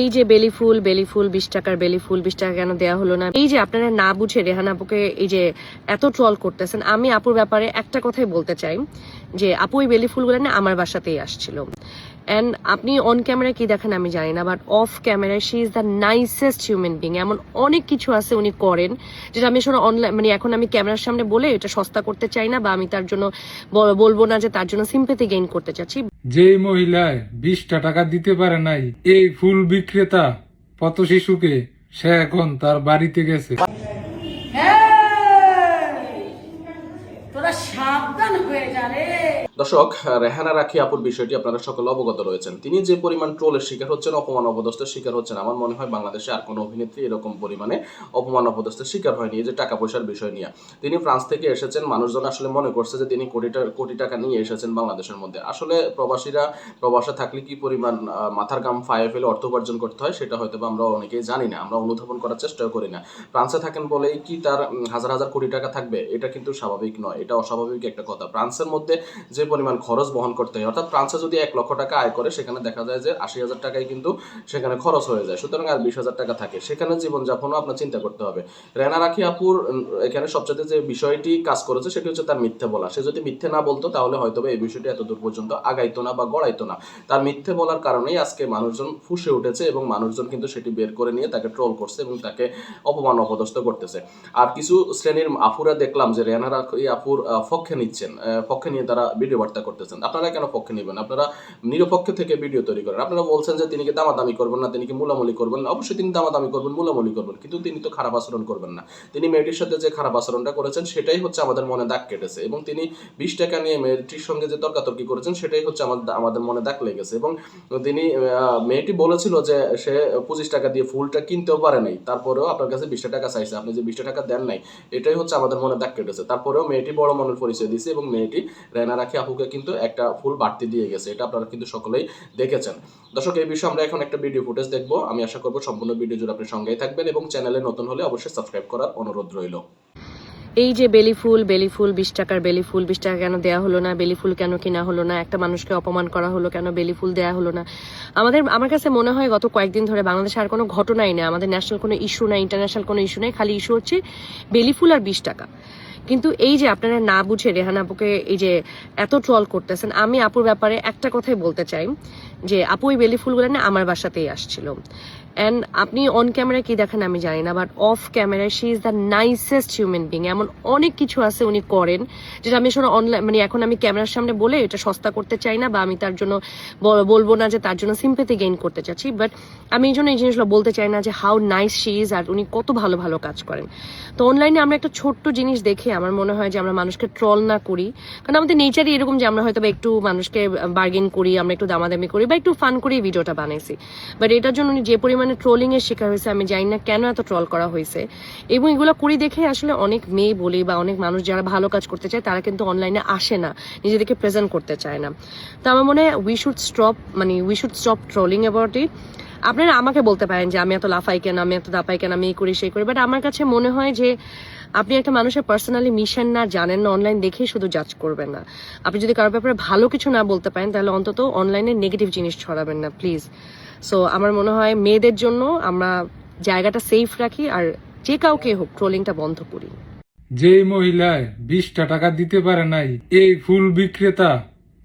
এই যে বেলি ফুল বেলি ফুল, বিশ টাকার বেলি ফুল, বিশ টাকা কেন দেওয়া হলো না? এই যে আপনারা না বুঝে রেহান আপুকে এই যে এত ট্রল করতেছেন, আমি আপুর ব্যাপারে একটা কথাই বলতে চাই, যে আপু ওই বেলি ফুলগুলো না আমার বাসাতেই আসছিল। অ্যান্ড আপনি অন ক্যামেরা কি দেখেন আমি জানি না বাট অফ ক্যামেরায় she is the nicest human being এমন অনেক কিছু আছে উনি করেন, যেটা আমি আসলে অনলাইন মানে এখন আমি ক্যামেরার সামনে বলে এটা সস্তা করতে চাই না, বা আমি তার জন্য বলব না যে তার জন্য সিম্পেথি গেইন করতে চাচ্ছি। যেই মহিলায় বিশটা টাকা দিতে পারে নাই, এই ফুল বিক্রেতা পথ শিশুকে সে এখন তার বাড়িতে গেছে তোরা সাবধান হয়ে যা রে দর্শক, রেহানা রাখি আপুর বিষয়টি আপনারা সকলে অবগত রয়েছেন। তিনি যে পরিমাণ ট্রোলের শিকার হচ্ছেন, অপমান অপদস্থের শিকার হচ্ছেন, আমার মনে হয় বাংলাদেশে আর কোনো অভিনেত্রী এরকম পরিমাণে অপমান অপদস্থের শিকার হয়নি, এই যে টাকা পয়সার বিষয় নিয়ে। তিনি ফ্রান্স থেকে এসেছেন, মানুষজন আসলে মনে করছে যে তিনি কোটি কোটি টাকা নিয়ে এসেছেন বাংলাদেশের মধ্যে। আসলে প্রবাসীরা, প্রবাসে থাকলে কি পরিমাণ মাথার গাম ফায়ে ফেলে অর্থ উপার্জন করতে হয়, সেটা হয়তো আমরা অনেকেই জানি না, আমরা অনুধাবন করার চেষ্টাও করি না। ফ্রান্সে থাকেন বলেই কি তার হাজার হাজার কোটি টাকা থাকবে, এটা কিন্তু স্বাভাবিক নয়, এটা অস্বাভাবিক একটা কথা। ফ্রান্সের মধ্যে যে পরিমাণ খরচ বহন করতে হয়। অর্থাৎ ফ্রান্সে যদি এক লক্ষ টাকা আয় করে সেখানে দেখা যায় যে আশি হাজার টাকায় কিন্তু সেখানে খরচ হয়ে যায়। সুতরাং আর বিশ হাজার টাকা থাকে। সেখানে জীবনযাপনও আপনার চিন্তা করতে হবে। রেনা রাখি আপুর এখানে সবচেয়ে যে বিষয়টি কাজ করেছে সেটি হচ্ছে তার মিথ্যে বলা। সে যদি মিথ্যে না বলতো তাহলে হয়তো এই বিষয়টি এত দূর পর্যন্ত আগাইতো না বা গড়াইতো না। তার মিথ্যে বলার কারণেই আজকে মানুষজন ফুসে উঠেছে এবং মানুষজন কিন্তু সেটি বের করে নিয়ে তাকে ট্রোল করছে এবং তাকে অপমান অপদস্থ করতেছে। আর কিছু শ্রেণির আফুরা দেখলাম যে রেনা রাখি আহ, পক্ষে নিচ্ছেন। পক্ষে নিয়ে তারা বার্তা করতেছেন। আপনারা কেন পক্ষে নেবেন? আপনারা নিরপেক্ষ থেকে ভিডিও তৈরি করেন। আপনারা বলছেন যে তিনি কি দামাদামি করবেন না, তিনি কি মুলামুলি করবেন? না অবশ্যই তিনি দামাদামি করবেন, মুলামুলি করবেন। কিন্তু তিনি তো খারাপ আচরণ করবেন না। তিনি মেয়েটির সাথে যে খারাপ আচরণটা করেছেন, সেটাই হচ্ছে আমাদের মনে দাগ কেটেছে। এবং তিনি বিশ টাকা নিয়ে মেয়েটির সঙ্গে যে তর্কাতর্কি করেছেন, সেটাই হচ্ছে আমাদের আমাদের মনে দাগ লেগেছে। এবং তিনি মেয়েটি বলেছিল যে সে পঁচিশ টাকা দিয়ে ফুলটা কিনতেও পারে নাই। তারপরেও আপনার কাছে বিশটা টাকা চাইছে, আপনি যে বিশটা টাকা দেন নাই, এটাই হচ্ছে আমাদের মনে দাগ কেটেছে। তারপরেও মেয়েটি বড় মনের পরিচয় দিয়েছে এবং মেয়েটি রেনা রাখি আপুকে কিন্তু একটা ফুল বাড়তি দিয়ে গেছে, এটা আপনারা কিন্তু সকলেই দেখেছেন। দর্শক, এই বিষয়ে আমরা এখন একটা ভিডিও ফুটেজ দেখব। আমি আশা করব সম্পূর্ণ ভিডিও জুড়ে আপনি সঙ্গেই থাকবেন এবং চ্যানেলে নতুন হলে অবশ্যই সাবস্ক্রাইব করার অনুরোধ রইল। এই যে বেলি ফুল বেলি ফুল, বিশ টাকার বেলি ফুল, বিশ টাকা কেন দেওয়া হলো না, বেলি ফুল কেন কিনা হলো না, একটা মানুষকে অপমান করা হলো কেন, বেলি ফুল দেওয়া হলো না। আমাদের, আমার কাছে মনে হয় গত কয়েকদিন ধরে বাংলাদেশে আর কোনো ঘটনাই নেই, আমাদের ন্যাশনাল কোনো ইস্যু নাই ইন্টারন্যাশনাল কোনো ইস্যু নেই, খালি ইস্যু হচ্ছে বেলি ফুল আর বিশ টাকা। কিন্তু এই যে আপনারা না বুঝে রেহান আপুকে এই যে এত ট্রল করতেছেন, আমি আপুর ব্যাপারে একটা কথাই বলতে চাই, যে আপু ওই বেলি ফুলগুলো না আমার বাসাতেই আসছিল। অ্যান্ড আপনি অন ক্যামেরা কি দেখেন আমি জানি না বাট অফ ক্যামেরায় she is the nicest human being এমন অনেক কিছু আছে উনি করেন, যেটা আমি শোনো অনলাইন মানে এখন আমি ক্যামেরার সামনে বলে এটা সস্তা করতে চাই না, বা আমি তার জন্য বলব না যে তার জন্য সিম্পেথি গেইন করতে চাচ্ছি বাট আমি এই জন্য এই জিনিসগুলো বলতে চাই না যে হাউ নাইস শি ইজ আর উনি কত ভালো ভালো কাজ করেন। তো অনলাইনে আমরা একটা ছোট্ট জিনিস দেখে আমার মনে হয় যে আমরা মানুষকে ট্রল না করি, কারণ আমাদের নেচারই এরকম যে আমরা হয়তো একটু মানুষকে বার্গেন করি, আমরা একটু দামাদামি করি বা একটু ফান করে ভিডিওটা বানাইছি। বাট এটার জন্য উনি যে পরিমাণে ট্রোলিং এর শিকার হয়েছে, আমি জানি না কেন এত ট্রল করা হয়েছে। এবং এগুলো করি দেখে আসলে অনেক মেয়ে বলি বা অনেক মানুষ যারা ভালো কাজ করতে চায়, তারা কিন্তু অনলাইনে আসে না, নিজেদেরকে প্রেজেন্ট করতে চায় না। তো আমার মনে হয় উই শুড স্টপ মানে we should stop trolling about it আপনারা আমাকে বলতে পারেন যে আমি এত লাফাই কেন, আমি এত দাপাই কেন, আমি এই করি, সেই করি বাট আমার কাছে মনে হয় যে আপনি একটা মানুষের পার্সোনালি মিশন না জানেন না অনলাইন দেখেই শুধু জাজ করবেন না। আপনি যদি কারোর ব্যাপারে ভালো কিছু না বলতে পারেন, তাহলে অন্তত অনলাইনে নেগেটিভ জিনিস ছড়াবেন না প্লিজ সো আমার মনে হয় মেয়েদের জন্য আমরা জায়গাটা সেফ রাখি আর যে কাউকে হোক ট্রোলিংটা বন্ধ করি। যেই মহিলায় বিশটা টাকা দিতে পারে নাই এই ফুল বিক্রেতা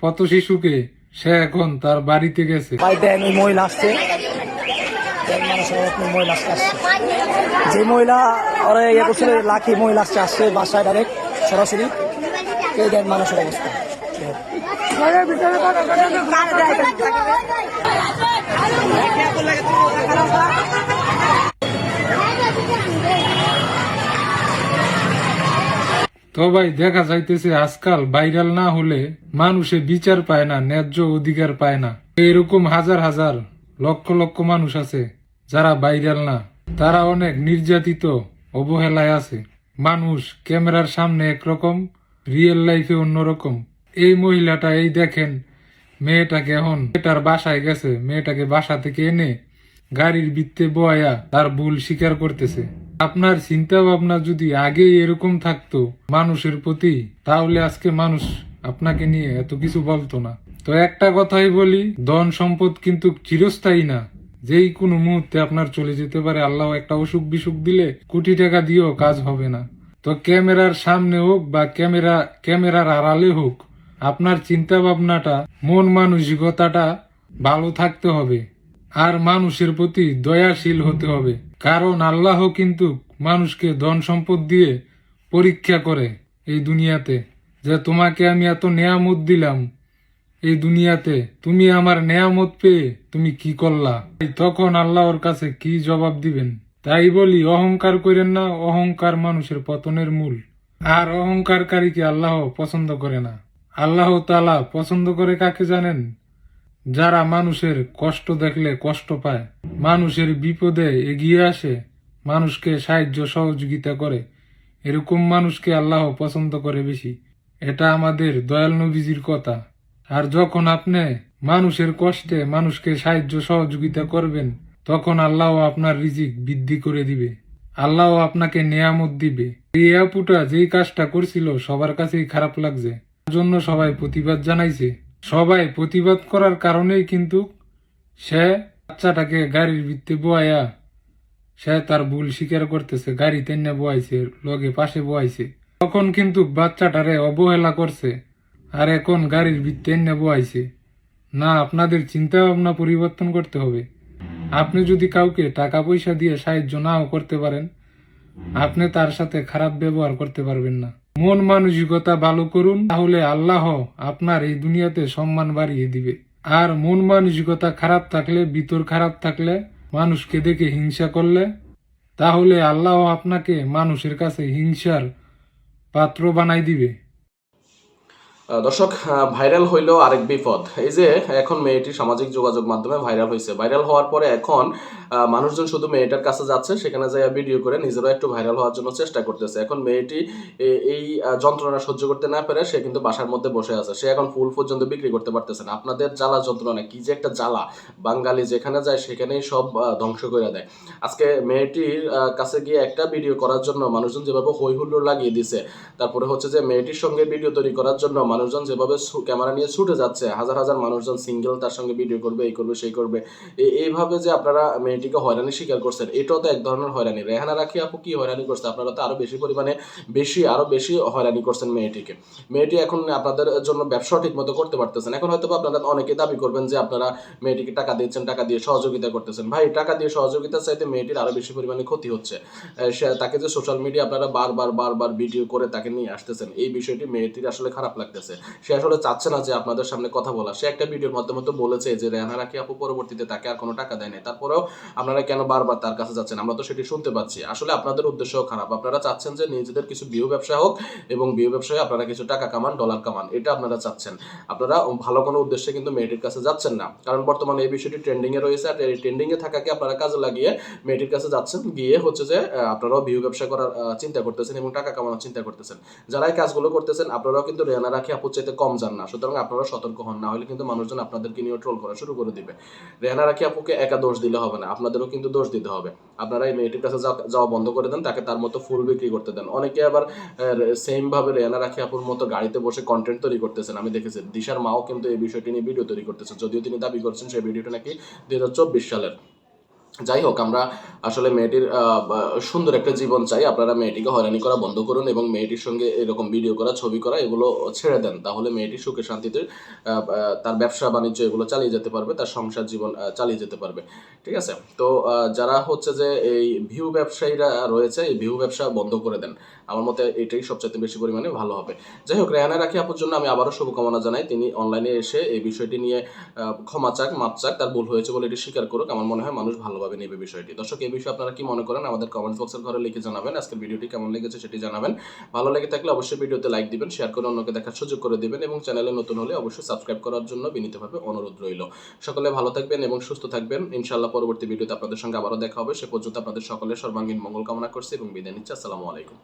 পথ শিশুকে সে এখন তার বাড়িতে গেছে। মহিলা আসছে। আসছে আসছে। যে মহিলা ওরা ইয়ে করছিল লাখি মহিলা আসছে আসছে বাসায় ডাইরেক্ট সরাসরি। এই দেন মানুষের অবস্থা। তো ভাই, দেখা যাইতেছে আজকাল ভাইরাল না হলে মানুষে বিচার পায় না, ন্যায্য অধিকার পায় না। এরকম হাজার হাজার, লক্ষ লক্ষ মানুষ আছে যারা ভাইরাল না। তারা অনেক নির্যাতিত, অবহেলায় আছে। মানুষ ক্যামেরার সামনে একরকম, রিয়েল লাইফে অন্যরকম। এই মহিলাটা এই দেখেন মেয়েটাকে এখন মেয়েটার বাসায় গেছে, মেয়েটাকে বাসা থেকে এনে গাড়ির বৃত্তে বয়া তার ভুল স্বীকার করতেছে। আপনার চিন্তা ভাবনা যদি আগে এরকম থাকতো মানুষের প্রতি, তাহলে আজকে মানুষ আপনাকে নিয়ে এত কিছু বলতো না। তো একটা কথাই বলি, ধন সম্পদ কিন্তু চিরস্থায়ী না। যেই কোনো মুহূর্তে আপনার চলে যেতে পারে, আল্লাহ একটা অসুখ বিসুখ দিলে কোটি টাকা দিয়েও কাজ হবে না। তো ক্যামেরার সামনে হোক বা ক্যামেরা, ক্যামেরার আড়ালে হোক আপনার চিন্তা ভাবনাটা মন মানসিকতাটা ভালো থাকতে হবে। আর মানুষের প্রতি দয়াশীল হতে হবে। কারণ আল্লাহ কিন্তু মানুষকে ধন সম্পদ দিয়ে পরীক্ষা করে এই দুনিয়াতে। যে তোমাকে আমি এত নেয়ামত দিলাম এই দুনিয়াতে, তুমি আমার নেয়ামত পেয়ে তুমি কি করলা? তখন আল্লাহর কাছে কি জবাব দিবেন? তাই বলি, অহংকার করেন না, অহংকার মানুষের পতনের মূল। আর অহংকারকারীকে আল্লাহ পছন্দ করে না। আল্লাহ তালা পছন্দ করে কাকে জানেন? যারা মানুষের কষ্ট দেখলে কষ্ট পায়, মানুষের বিপদে এগিয়ে আসে, মানুষকে সাহায্য সহযোগিতা করে। এরকম মানুষকে আল্লাহ পছন্দ করে বেশি। এটা আমাদের দয়াল নবীজির কথা। আর যখন আপনি মানুষের কষ্টে মানুষকে সাহায্য সহযোগিতা করবেন, তখন আল্লাহ আপনার রিজিক বৃদ্ধি করে দিবে। আল্লাহ আপনাকে নেয়ামত দিবে। এই আপুটা যেই কাজটা করছিল, সবার কাছেই খারাপ লাগছে। জন্য সবাই প্রতিবাদ জানাইছে। সবাই প্রতিবাদ করার কারণেই কিন্তু সে বাচ্চাটাকে গাড়ির ভিত্তে বোয়াইয়া সে তার ভুল স্বীকার করতেছে, গাড়ি তেনে বোয়াইছে, লগে পাশে বোয়াইছে। তখন কিন্তু বাচ্চাটারে অবহেলা করছে, আর এখন গাড়ির ভিত্তে এনে বোয়াইছে। না, আপনাদের চিন্তা ভাবনা পরিবর্তন করতে হবে। আপনি যদি কাউকে টাকা পয়সা দিয়ে সাহায্য নাও করতে পারেন আপনি তার সাথে খারাপ ব্যবহার করতে পারবেন না। মন মানসিকতা ভালো করুন, তাহলে আল্লাহ আপনার এই দুনিয়াতে সম্মান বাড়িয়ে দিবে। আর মন মানসিকতা খারাপ থাকলে বিতর খারাপ থাকলে, মানুষকে দেখে হিংসা করলে, তাহলে আল্লাহ আপনাকে মানুষের কাছে হিংসার পাত্র বানাই দিবে। দর্শক ভাইরাল হইল আরেক বিপদ। এই যে, এখন মেয়েটি সামাজিক যোগাযোগ মাধ্যমে ভাইরাল হয়েছে ভাইরাল হওয়ার পরে এখন মানুষজন শুধু মেয়েটার কাছে যাচ্ছে, সেখানে যাই ভিডিও করে নিজেরাও একটু ভাইরাল হওয়ার জন্য চেষ্টা করতেছে। এখন মেয়েটি এই যন্ত্রণা সহ্য করতে না পেরে সে কিন্তু বাসার মধ্যে বসে আছে। সে এখন ফুল পর্যন্ত বিক্রি করতে পারতেছে না। আপনাদের জ্বালা যন্ত্রণা, কি যে একটা জ্বালা। বাঙালি যেখানে যায়, সেখানেই সব ধ্বংস করে দেয়। আজকে মেয়েটির কাছে গিয়ে একটা ভিডিও করার জন্য মানুষজন যেভাবে হই হুল্লোড় লাগিয়ে দিছে, তারপরে হচ্ছে যে মেয়েটির সঙ্গে ভিডিও তৈরি করার জন্য মানুষজন যেভাবে ক্যামেরা নিয়ে ছুটে যাচ্ছে, হাজার হাজার মানুষজন সিঙ্গেল তার সঙ্গে ভিডিও করবে, এই করবে, সেই করবে এইভাবে যে আপনারা মেয়েটিকে হয়রানি স্বীকার করছেন, এটাও তো এক ধরনের হয়রানি। রেহানা রাখি আপু কি হয়রানি করছে? আপনারা তো আরও বেশি পরিমাণে বেশি, আরও বেশি হয়রানি করছেন মেয়েটিকে। মেয়েটি এখন আপনাদের জন্য ব্যবসা ঠিক মতো করতে পারতেছেন এখন হয়তো আপনারা অনেকে দাবি করবেন যে আপনারা মেয়েটিকে টাকা দিচ্ছেন, টাকা দিয়ে সহযোগিতা করতেছেন। ভাই, টাকা দিয়ে সহযোগিতা চাইতে মেয়েটির আরও বেশি পরিমাণে ক্ষতি হচ্ছে। তাকে যে সোশ্যাল মিডিয়া আপনারা বারবার বারবার ভিডিও করে তাকে নিয়ে আসতেছেন, এই বিষয়টি মেয়েটির আসলে খারাপ লাগতেছে। সে আসলে চাচ্ছে না যে আপনাদের সামনে কথা বলা সে একটা ভিডিওর মাধ্যমে তো বলেছে যে রেহানা রাখি আপু পরবর্তীতে তাকে আর কোনো টাকা দেয় নাই। তারপরেও আপনারা কেন বারবার তার কাছে যাচ্ছেন? আমরা তো সেটি শুনতে পাচ্ছি। আসলে আপনাদের উদ্দেশ্যও খারাপ। আপনারা চাচ্ছেন যে নিজেদের কিছু বিয়ে ব্যবসা হোক এবং বিয়ে ব্যবসায় আপনারা কিছু টাকা কামান ডলার কামান। এটা আপনারা চাচ্ছেন। আপনারা ভালো কোনো উদ্দেশ্যে কিন্তু মেয়েটির কাছে যাচ্ছেন না। কারণ বর্তমানে এই বিষয়টি ট্রেন্ডিং এ রয়েছে আর এই ট্রেন্ডিং এ থাকাকে আপনারা কাজে লাগিয়ে মেয়েটির কাছে যাচ্ছেন। গিয়ে হচ্ছে যে আপনারাও বিয়ে ব্যবসা করার চিন্তা করতেছেন এবং টাকা কামানোর চিন্তা করতেছেন। যারা এই কাজগুলো করতেছেন, আপনারাও কিন্তু রেনা রাখি চাইতে কম যান না। সুতরাং আপনারা সতর্ক হন, না হলে কিন্তু মানুষজন আপনাদেরকে নিয়ে ট্রোল করা শুরু করে দিবে। রেহানা রাখি আপুকে একা দোষ দিলে হবে না, আপনাদেরও কিন্তু দোষ দিতে হবে। আপনারা এই মেয়েটির কাছে যাওয়া- বন্ধ করে দেন, তাকে তার মতো ফুল বিক্রি করতে দেন। অনেকে আবার সেম ভাবে রেহানা রাখি আপুর মতো গাড়িতে বসে কন্টেন্ট তৈরি করতেছেন। আমি দেখেছি, দিশার মাও কিন্তু এই বিষয়টি নিয়ে ভিডিও তৈরি করতেছেন যদিও তিনি দাবি করছেন, সেই ভিডিওটা নাকি দুই হাজার চব্বিশ সালের। যাই হোক আমরা আসলে মেয়েটির সুন্দর একটা জীবন চাই। আপনারা মেয়েটিকে হয়রানি করা বন্ধ করুন এবং মেয়েটির সঙ্গে এরকম ভিডিও করা, ছবি করা, এগুলো ছেড়ে দেন। তাহলে মেয়েটি সুখে শান্তিতে তার ব্যবসা, বাণিজ্য এগুলো চালিয়ে যেতে পারবে, তার সংসার জীবন চালিয়ে যেতে পারবে। ঠিক আছে? তো যারা হচ্ছে যে এই ভিউ ব্যবসায়ীরা রয়েছে, এই ভিউ ব্যবসা বন্ধ করে দেন। আমার মতে এটাই সবচেয়ে বেশি পরিমাণে ভালো হবে। যাই হোক রেহানা রাখি আপুর জন্য, আমি আবারও শুভকামনা জানাই। তিনি অনলাইনে এসে এই বিষয়টি নিয়ে ক্ষমা চাক, মাপ চাক, তার ভুল হয়েছে বলে এটি স্বীকার করুক। আমার মনে হয় মানুষ ভালোভাবে নেবে বিষয়টি। দর্শক, এই বিষয়ে আপনারা কি মনে করেন? আমাদের কমেন্ট বক্সের ঘরে লিখে জানাবেন। আজকের ভিডিওটি কেমন লেগেছে সেটি জানাবেন। ভালো লেগে থাকলে অবশ্যই ভিডিওতে লাইক দিবেন শেয়ার করে অন্যকে দেখার সুযোগ করে দিবেন এবং চ্যানেলে নতুন হলে অবশ্যই সাবস্ক্রাইব করার জন্য বিনীতভাবে অনুরোধ রইল। সকলে ভালো থাকবেন এবং সুস্থ থাকবেন। ইনশাআল্লাহ পরবর্তী ভিডিওতে আপনাদের সঙ্গে আবারও দেখা হবে। সে পর্যন্ত আপনাদের সকলের সর্বাঙ্গীন মঙ্গল কামনা করছি এবং বিদায় নিচ্ছি। আসসালামু আলাইকুম।